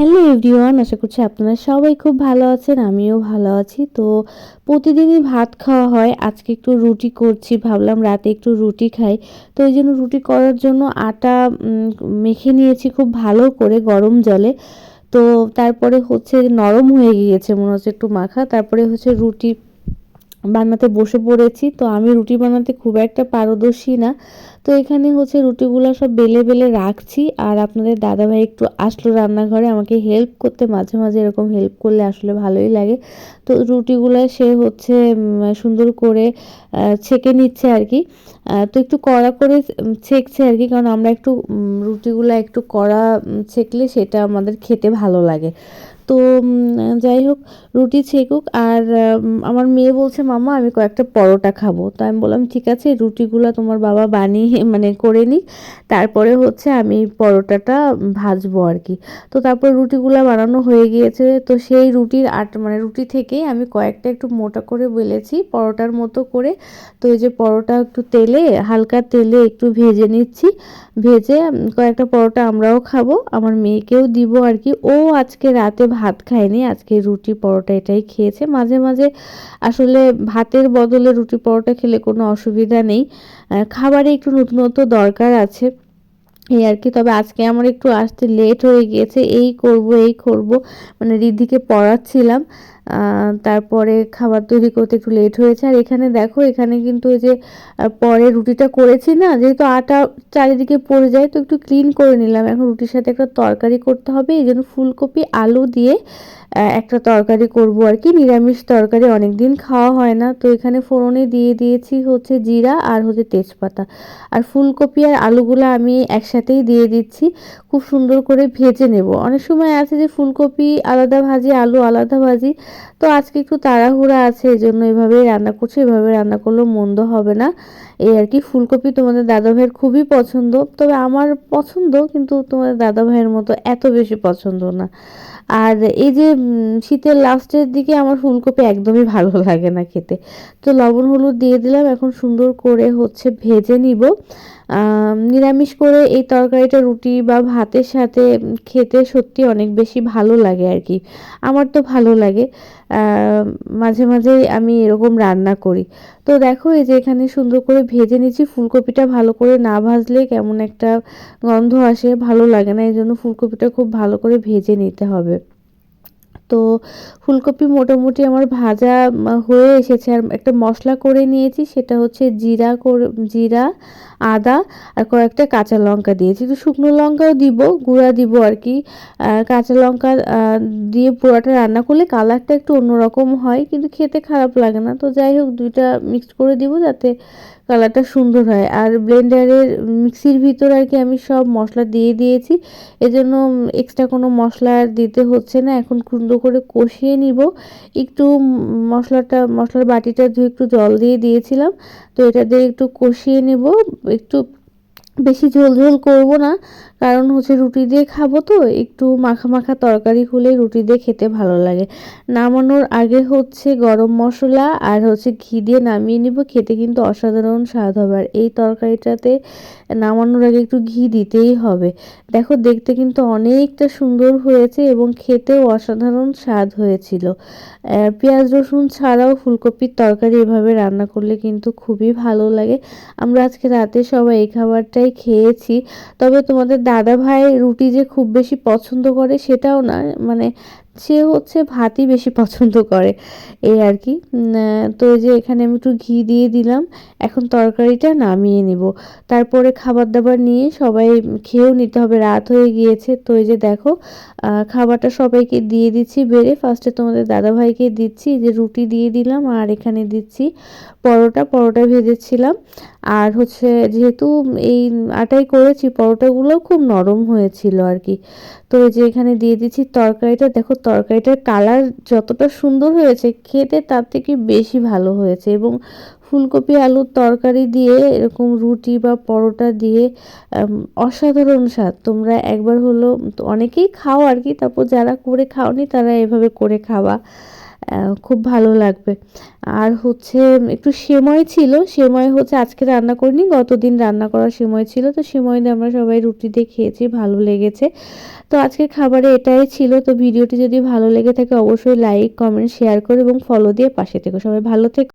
Hello everyone, আশা করছি আপনারা সবাই খুব ভালো আছেন, আমিও ভালো আছি। তো প্রতিদিনই ভাত খাওয়া হয়, আজকে একটু রুটি করছি, ভাবলাম রাতে একটু রুটি খাই। তো ওই জন্য রুটি করার জন্য আটা মেখে নিয়েছি খুব ভালো করে গরম জলে। তো তারপরে হচ্ছে নরম হয়ে গিয়েছে, মনে হচ্ছে একটু মাখা। তারপরে হচ্ছে রুটি বানাতে বসে পড়েছি। তো আমি রুটি বানাতে খুব একটা পারদর্শী না। তো এখানে হচ্ছে রুটিগুলো সব বেলে বেলে রাখছি। আর আপনাদের দাদাভাই একটু আসলো রান্নাঘরে, আমাকে হেল্প করতে, মাঝে মাঝে এরকম হেল্প করলে আসলে ভালোই লাগে। তো রুটিগুলো সে হচ্ছে সুন্দর করে ছেঁকে নিচ্ছে আর কি তো একটু কড়া করে ছেঁকছে আর কি কারণ আমরা একটু রুটিগুলো একটু কড়া ছেঁকলে সেটা আমাদের খেতে ভালো লাগে। তো যাই হোক, রুটি ছেকুক। আর আমার মেয়ে বলছে মামা আমি কয়েকটা পরোটা খাব। তো আমি বললাম, ঠিক আছে, রুটিগুলো তোমার বাবা বানিয়ে মানে করে নিক। তারপরে হচ্ছে আমি পরোটাটা ভাজবো আর কি। তো তারপর রুটিগুলো বানানো হয়ে গিয়েছে। তো সেই রুটির আট মানে রুটি থেকেই আমি কয়েকটা একটু মোটা করে বেলেছি, পরোটার মতো করে। তো এই যে পরোটা একটু তেলে, হালকা তেলে একটু ভেজে নিচ্ছি। ভেজে কয়েকটা পরোটা আমরাও খাব। আমার মেয়েকেও দিব আর কি। ও আজকে রাতে ভাত খায়নি, আজকে রুটি পরোটা এটাই খেয়েছে। মাঝে মাঝে আসলে ভাতের বদলে রুটি পরোটা খেলে কোনো অসুবিধা নেই। খাবারে একটু নতুনত্ব দরকার আছে। এই আর কি, তবে আজকে আমার একটু আসতে লেট হয়ে গিয়েছে। এই করব এই করব মানে রিদ্ধিকে পড়াচ্ছিলাম। তারপরে খাবার তৈরি করতে একটু লেট হয়েছে। আর এখানে দেখো, এখানে কিন্তু ওই যে পরে রুটিটা করেছি না, যেহেতু আটা চারিদিকে পড়ে যায়, তো একটু ক্লিন করে নিলাম। এখন রুটির সাথে একটা তরকারি করতে হবে। এই জন্য ফুলকপি, আলু দিয়ে একটা তরকারি করব আর কি। নিরামিষ তরকারি অনেক দিন খাওয়া হয় না। তো এখানে ফোড়নে দিয়ে দিয়েছি হচ্ছে জিরা আর হচ্ছে তেজপাতা। আর ফুলকপি আর আলুগুলো আমি একসাথেই দিয়ে দিচ্ছি। খুব সুন্দর করে ভেজে নেব। অনেক সময় আছে যে ফুলকপি আলাদা ভাজি, আলু আলাদা ভাজি তো আজকে একটু তাড়াহুড়া আছে এই জন্য এভাবেই রান্না করছি, এভাবে রান্না করলেও মন্দ হবে না। এই আর কি, ফুলকপি তোমাদের দাদা ভাইয়ের খুবই পছন্দ, তবে আমার পছন্দ, কিন্তু তোমাদের দাদা ভাইয়ের মতো এত বেশি পছন্দ না। আর এই যে শীতের লাস্টের দিকে আমার ফুলকপি একদমই ভালো লাগে না খেতে। তো লবণ হলুদ দিয়ে দিলাম, এখন সুন্দর করে হচ্ছে ভেজে নিব। নিরামিষ করে এই তরকারিটা রুটি বা ভাতের সাথে খেতে সত্যি অনেক বেশি ভালো লাগে আর কি। আমার তো ভালো লাগে। মাঝে মাঝে আমি এরকম রান্না করি। তো দেখো, এই যে এখানে সুন্দর করে ভেজে নিচ্ছি ফুলকপিটা ভালো করে না ভাজলে কেমন একটা গন্ধ আসে, ভালো লাগে না, এই জন্য ফুলকপিটা খুব ভালো করে ভেজে নিতে হবে। তো ফুলকপি মোটামুটি আমার ভাজা হয়ে এসেছে। আর একটা মশলা করে নিয়েছি, সেটা হচ্ছে জিরা জিরা, আদা আর কয়েকটা কাঁচা লঙ্কা দিয়েছি। তো শুকনো লঙ্কাও দিব, গুঁড়া দিব আর কি। কাঁচা লঙ্কা দিয়ে পোড়াটা রান্না করলে কালারটা একটু অন্যরকম হয়, কিন্তু খেতে খারাপ লাগে না। তো যাই হোক, দুইটা মিক্সড করে দিব যাতে কালারটা সুন্দর হয়। আর ব্লেন্ডারের মিক্সির ভিতর আর কি আমি সব মশলা দিয়ে দিয়েছি। এজন্য এক্সট্রা কোনো মশলা আর দিতে হচ্ছে না। এখন সুন্দর করে কষিয়ে নিব। একটু মশলাটা, মশলার বাটিটা ধুয়ে একটু জল দিয়ে দিয়েছিলাম। তো এটা দিয়ে একটু কষিয়ে নেব। একটু বেশি ঝোল ঝোল করব না, কারণ হচ্ছে রুটি দিয়ে খাব তো, একটু মাখা মাখা তরকারি হলে রুটি দিয়ে খেতে ভালো লাগে। নামানোর আগে হচ্ছে গরম মশলা আর হচ্ছে ঘি দিয়ে নামিয়ে নিব, খেতে কিন্তু অসাধারণ স্বাদ হবে। আর এই তরকারিটাতে নামানোর আগে একটু ঘি দিতেই হবে। দেখো দেখতে কিন্তু অনেকটা সুন্দর হয়েছে এবং খেতেও অসাধারণ স্বাদ হয়েছিল। পেঁয়াজ, রসুন ছাড়াও ফুলকপির তরকারি এভাবে রান্না করলে কিন্তু খুবই ভালো লাগে। আমরা আজকে রাতে সবাই এই খাবারটাই খেয়েছি। তবে তোমাদের দাদা ভাই রুটি যে খুব বেশি পছন্দ করে সেটাও না মানে সে হচ্ছে ভাতই বেশি পছন্দ করে। এই আর কি। তো এই যে এখানে আমি একটু ঘি দিয়ে দিলাম। এখন তরকারিটা নামিয়ে নিব। তারপরে খাবার দাবার নিয়ে সবাই খেয়েও নিতে হবে। রাত হয়ে গিয়েছে। তো এই যে দেখো খাবারটা সবাইকে দিয়ে দিচ্ছি বেড়ে। ফার্স্টে তোমাদের দাদাভাইকে দিচ্ছি। যে রুটি দিয়ে দিলাম আর এখানে দিচ্ছি পরোটা। পরোটা ভেজেছিলাম। আর হচ্ছে যেহেতু এই আটাই করেছি পরোটাগুলো খুব নরম হয়েছিল আর কি। তো এই যে এখানে দিয়ে দিচ্ছি তরকারিটা। দেখো তরকারিটার কালার যতটা সুন্দর হয়েছে, খেতে তার থেকে বেশি ভালো হয়েছে এবং ফুলকপি আলুর তরকারি দিয়ে, এরকম রুটি বা পরোটা দিয়ে অসাধারণ স্বাদ। তোমরা একবার হলো অনেকেই খাও আর কি, তারপর যারা করে খাওনি তারা এভাবে করে খাওয়া। খুব ভালো লাগবে। আর হচ্ছে, একটু সেময় ছিল, সেময় হচ্ছে আজকে রান্না করিনি, গতদিন রান্না করার সময় ছিল, তো সেময় দিয়ে আমরা সবাই রুটি দিয়ে খেয়েছি, ভালো লেগেছে। তো আজকে খাবারে এটাই ছিল, তো ভিডিওটি যদি ভালো লেগে থাকে অবশ্যই লাইক কমেন্ট শেয়ার করে এবং ফলো দিয়ে পাশে থেকো। সবাই ভালো থেকো।